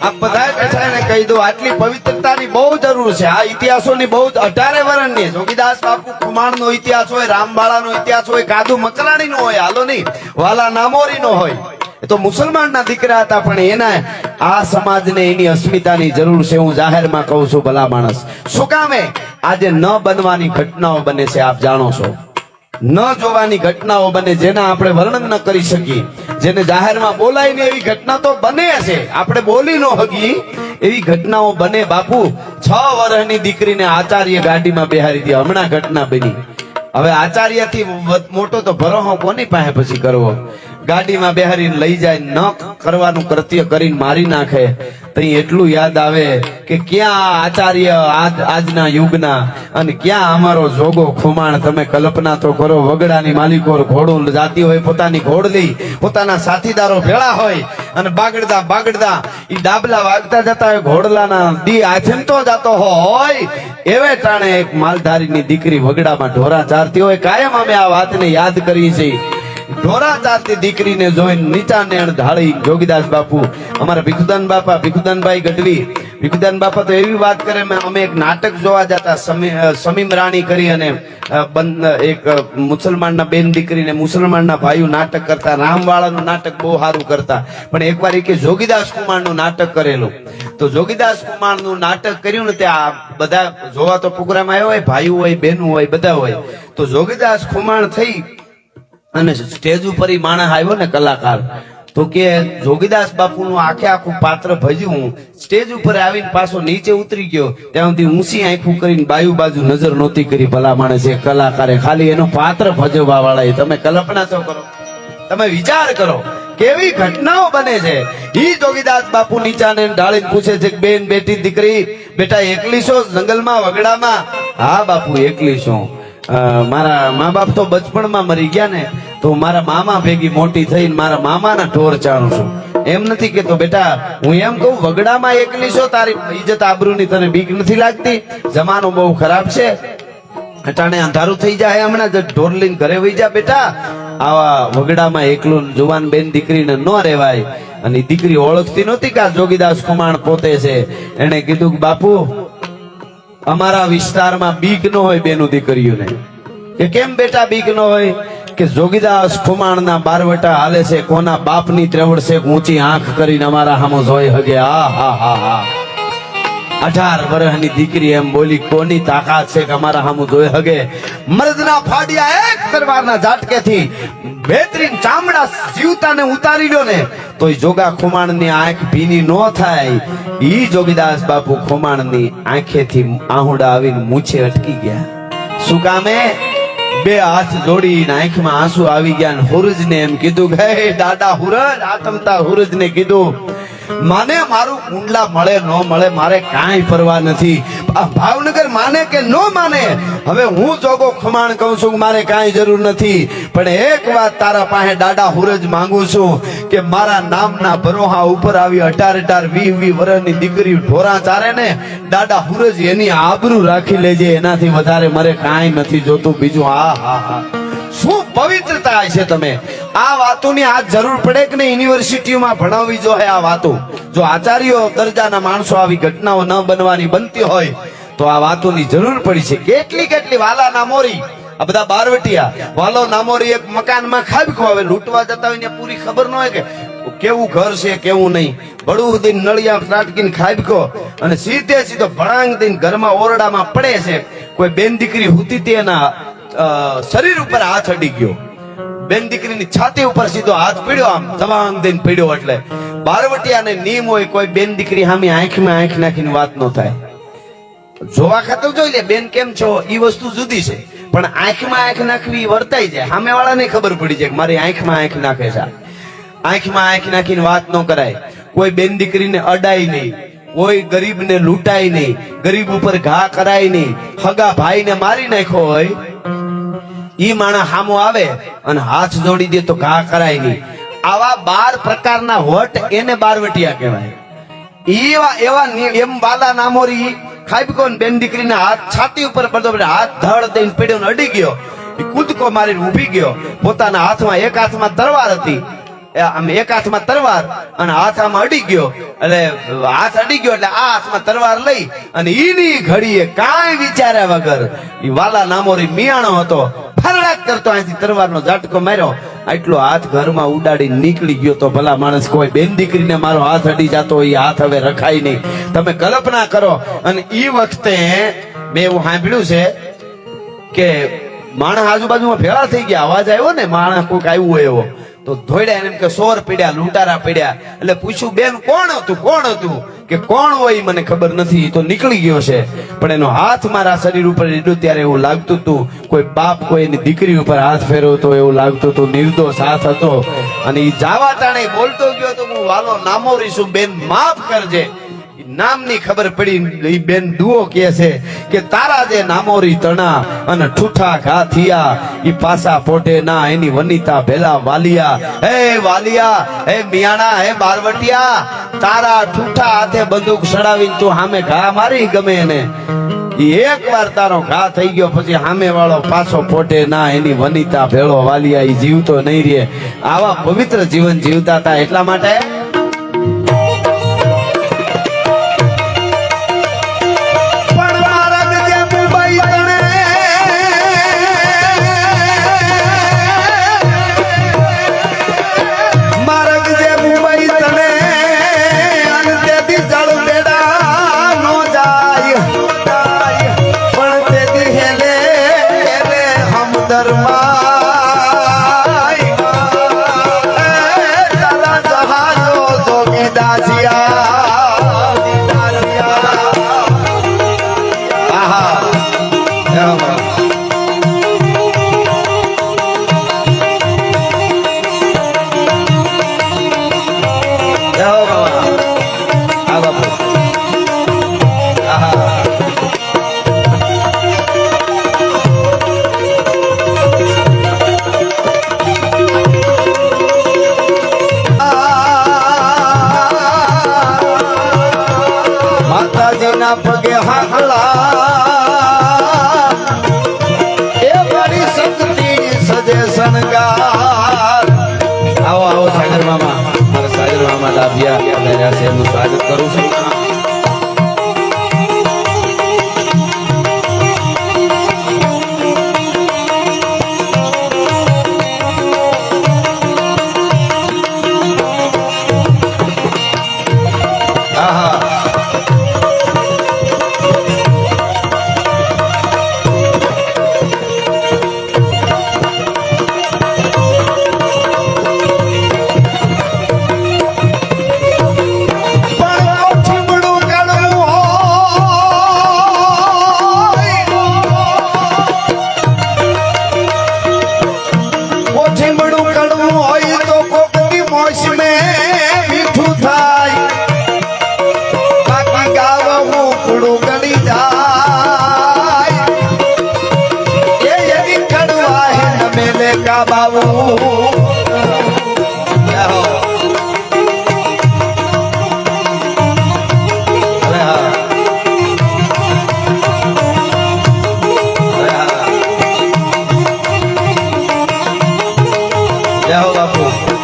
આ બધા બેઠા કહી દો, આટલી પવિત્રતાની બહુ જરૂર છે. આ ઇતિહાસોની બહુ અઢારે વર્ષની જોગીદાસ બાપુ કુમારનો ઇતિહાસ હોય, રામબાળાનો ઇતિહાસ હોય કાદુ મકરાણીનો હોય, હાલો નહીં, વાલા નામોરીનો હોય. એ તો મુસલમાનના દીકરા હતા, પણ એના આ સમાજને એની અસ્મિતાની જરૂર છે. હું જાહેરમાં કહું છું, ભલા માણસ. શું કામે આજે ન બનવાની ઘટનાઓ બને છે, આપ જાણો છો. ન જોવાની ઘટનાઓ બને જેના આપણે વર્ણન ન કરી શકીએ. જેને જાહેરમાં બોલાય ને એવી ઘટના તો બને છે. આપણે બોલી ન હગી એવી ઘટનાઓ બને બાપુ. છ વર્ષની દીકરીને આચાર્ય ગાડીમાં બેહારી દીધી. હમણાં ઘટના બની. હવે આચાર્યથી મોટો તો ભરોહો કોની પાસે પછી કરવો? ગાડીમાં બેહારીને લઈ જાય ન કરવાનું કૃત્ય કરીને મારી નાખે. તો એટલું યાદ આવે કે ક્યાં આચાર્ય આજ, આજના યુગના અને ક્યાં અમારો જોગો ખુમાણ. તમે કલ્પના તો કરો, વગડાની માલિકો ઘોડું જાતી હોય પોતાની ઘોડલી, પોતાના સાથીદારો ભેળા હોય અને બાગડતા બાગડતા એ ડાબલા વાગતા જતા હોય, ઘોડલાના દી આથમતો જતો હોય. એવે ટાણે એક માલધારીની દીકરી વગડામાં ઢોરા ચારતી હોય, કાયમ અમે આ વાતને યાદ કરી છે ઢોરા ચારતી દીકરીને જોઈને નીચા નેણ ઢાળી જોગીદાસ બાપુ, અમારા ભીખુદાન બાપા, ભીખુદાનભાઈ ગઢવી. બાપા તો એવી વાત કરે અમે એક નાટક જોવા જતા, સમી- સમીમ રાણી કરી અને એક મુસલમાનના બેન દીકરીને મુસલમાનના ભાઈઓ નાટક કરતા, રામવાળાનું નાટક બહુ સારું કરતા. પણ એકવાર એ કે જોગીદાસ કુમારનું નાટક કરેલું. તો જોગીદાસ કુમારનું નાટક કર્યું ને ત્યાં બધા જોવા તો પ્રોગ્રામ આવ્યો હોય, ભાઈઓ હોય, બહેનો હોય, બધા હોય. તો જોગીદાસ કુમાર થઈ અને સ્ટેજ ઉપર માણસ આવ્યો ને કલાકાર, તો કે જોગીદાસ બાપુનું આખે આખું પાત્ર ભજ્યું. સ્ટેજ ઉપર આવીને પાછો નીચે ઉતરી ગયો. ત્યાં સુધી ઊંચી આંખું કરીને બાયુ બાજુ નજર નહોતી કરી ભલા માણસ એ કલાકારે. ખાલી એનો પાત્ર ભજવવા વાળા તમે કલ્પના તો કરો. તમે વિચાર કરો, કેવી ઘટનાઓ બને છે. ઈ જોગીદાસ બાપુ નીચાને ઢાળીને પૂછે છે બેન, બેટી, દીકરી, બેટા એકલી છો જંગલમાં, વગડામાં? હા બાપુ એકલી છું મારા મા બાપ તો બચપણમાં મરી ગયા ને, તો મારા મામા ભેગી મોટી થઈને મારા મામાના ઢોર ચાણું છું. એમ નથી કેતો બેટા, હું એમ કહું, વગડામાં એકલી છો તારી ઇજ્જત આબરૂની તને બીક નથી લાગતી? જમાનો બહુ ખરાબ છે. અટાણે અંધારું થઈ જાય હમણાં, જ ઢોર લઈને ઘરે વહી જા, બેટા. આવા વગડામાં એકલું જુવાન બેન દીકરીને ન રહેવાય અને દીકરી ઓળખતી નહોતી કે આ જોગીદાસ કુમાણ પોતે છે. એને કીધું કે, બાપુ અમારા વિસ્તારમાં બીક ન હોય બેનું દીકરીઓને. કે કેમ બેટા બીક ન હોય? કે જોગીદાસ ખુમાણના બારવટા હાલે છે, કોના બાપની ત્રેવડ છે ઊંચી આંખ કરીને અમારા હામો જોઈ હગે. આ હા હા હા અઢાર વર્ષની દીકરી એમ બોલી, કોની તાકાત છે કે અમારા હામું જોઈ હગે? મર્દના ફાડિયા એક તરવારના ઝાટકેથી બેતરીન ચામડા જીવતાને ઉતારી લ્યો ને, તોય જોગા ખુમાણની આંખ ભીની ન થાય. ઈ જોગીદાસ બાપુ ખુમાણની આંખેથી આહુડા આવીને મૂછે અટકી ગયા. શું કામે? બે હાથ જોડીને આંખમાં આંસુ આવી ગયા ને હુરજને એમ કીધું કે દાદા હુરજ આતમતા હુરજને કીધું, માને મારું કુંડલા મળે, ન મળે, મારે કાંઈ પરવા નથી. ભાવનગર માને કે ન માને? હવે હું જોગો ખમાણ કહું છું મારે કાંઈ જરૂર નથી. પણ એક વાત તારા પાસે દાડા હુરજ માંગુ છું કે મારા નામના ભરોહા ઉપર આવી અઢાર અઢાર વી વી વર્ષની દીકરી ઢોરા ચારે ને દાડા હુરજ એની આબરૂ રાખી લેજે, એનાથી વધારે મારે કાંઈ નથી જોતું. બીજું હા હા હા. શું પવિત્રતા છે તમે? આ વાતોની આ જરૂર પડે કે નહીં? યુનિવર્સિટીઓમાં ભણાવવી જોઈએ આ વાતો. જો આચાર્યો દરજાના માણસો આવી ઘટનાઓ ન બનવાની બનતી હોય તો આ વાતોની જરૂર પડી છે. કેટલી કેટલી વાલા નામોરી, આ બધા બારવટિયા, વાલો નામોરી એક મકાનમાં ખાબકો હવે લૂંટવા જતા હોય ને પૂરી ખબર ન હોય કે કેવું ઘર છે, કેવું નહીં. બળું દિન નળિયા ત્રાટકીને ખાબકો અને સીધે સીધો ભણાંગ દઈને ઘરમાં ઓરડામાં પડે છે. કોઈ બેન દીકરી હુતી તે એના શરીર ઉપર હાથ અડી ગયો. બેન દીકરીની છાતી ઉપર સીધો હાથ પીડ્યો આમ દબાંગ દઈને પીડ્યો એટલે. બારવટિયાને નિયમ હોય, કોઈ બેન દીકરી સામે આંખમાં આંખ નાખીને વાત ન થાય. જોવા ખાતર જોઈ લે, બેન કેમ છો? એ વસ્તુ જુદી છે. પણ આંખમાં આંખ નાખવી વર્તાઈ જાય. સામે વાળાને ખબર પડી જાય મારી આંખમાં આંખ નાખે છે. આંખમાં આંખ નાખીને વાત ન કરાય. કોઈ બેન દીકરીને અડાય નહીં. કોઈ ગરીબને લૂંટાય નહીં. ગરીબ ઉપર ઘા કરાય નહીં. હગા ભાઈને મારી નાખ્યો હોય. ઈ માણસ હામો આવે અને હાથ જોડી દે તો ઘા કરાય નહીં. આવા બાર પ્રકારના વટ એને બારવટિયા કહેવાય. એવા એવા એમ બાલા નામોરી ખાબકો બેન દીકરીના હાથ છાતી ઉપર પડતો હાથ ધડ દઈને પીડ્યો અડી ગયો. કૂદકો મારીને ઊભી ગયો. પોતાના હાથમાં એક હાથમાં તરવાર હતી. આમ એક હાથમાં તરવાર અને હાથ આમાં અડી ગયો. એટલે હાથ અડી ગયો એટલે આ હાથમાં તરવાર લઈ અને ઈની ઘડીએ કાંઈ વિચાર્યા વગર ઈ વાલા નામોરી મિયાણો હતો. ફરડાટ કરતો અહીંથી તરવારનો ઝાટકો માર્યો. આટલો હાથ ઘરમાં ઉડાડી નીકળી ગયો તો ભલા માણસ કોઈ બેન દીકરીને મારો હાથ અડી જતો એ હાથ હવે રખાય નહીં. તમે કલ્પના કરો, અને એ વખતે મેં એવું સાંભળ્યું છે કે માણસ આજુબાજુમાં ભેળા થઈ ગયા, અવાજ આવ્યો ને, માણસ કોઈક આવ્યું હોય એવો. તો ધોડ્યા એમ કે સોર પીડ્યા, લૂંટારા પીડ્યા. એટલે પૂછ્યું, બેન, કોણ હતું? કોણ હતું? કે કોણ હોય મને ખબર નથી તો નીકળી ગયો છે. પણ એનો હાથ મારા શરીર ઉપર રેડ્યો ત્યારે એવું લાગતું હતું, કોઈ બાપ કોઈ એની દીકરી ઉપર હાથ ફેરવતો એવું લાગતું હતું, નિર્દોષ હાથ હતો. અને ઈ જાવા ટાણે બોલતો ગયો તો હું વાલો નામો રીશું, બેન માફ કરજે. નામની ખબર પડી એ બેન દુઓ કે છે કે તારા જે નામોરી તણા અને ઠૂઠા ઘા થયા એ પાસા પોટે ના, એની વનિતા ભેલા વાલિયા. હે વાલિયા, હે મિયાણા, હે બારવટિયા તારા ઠૂઠા હાથે બંદૂક સડાવીને તું સામે ઘા મારી ગમે એને. એક વાર તારો ઘા થઈ ગયો, પછી સામે વાળો પાછો પોટે ના, એની વનિતા ભેળો વાલિયા જીવતો નહીં રે આવા પવિત્ર જીવન જીવતા હતા એટલા માટે માતાજીના પગે હાકલા એ મારી શક્તિ સજે શણગાર. આવો આવો સાગર મામા. મારા સાગર મામા લાભ્યા છે એમનું સ્વાગત કરું છું. કા બાબુ Yeah, hold up.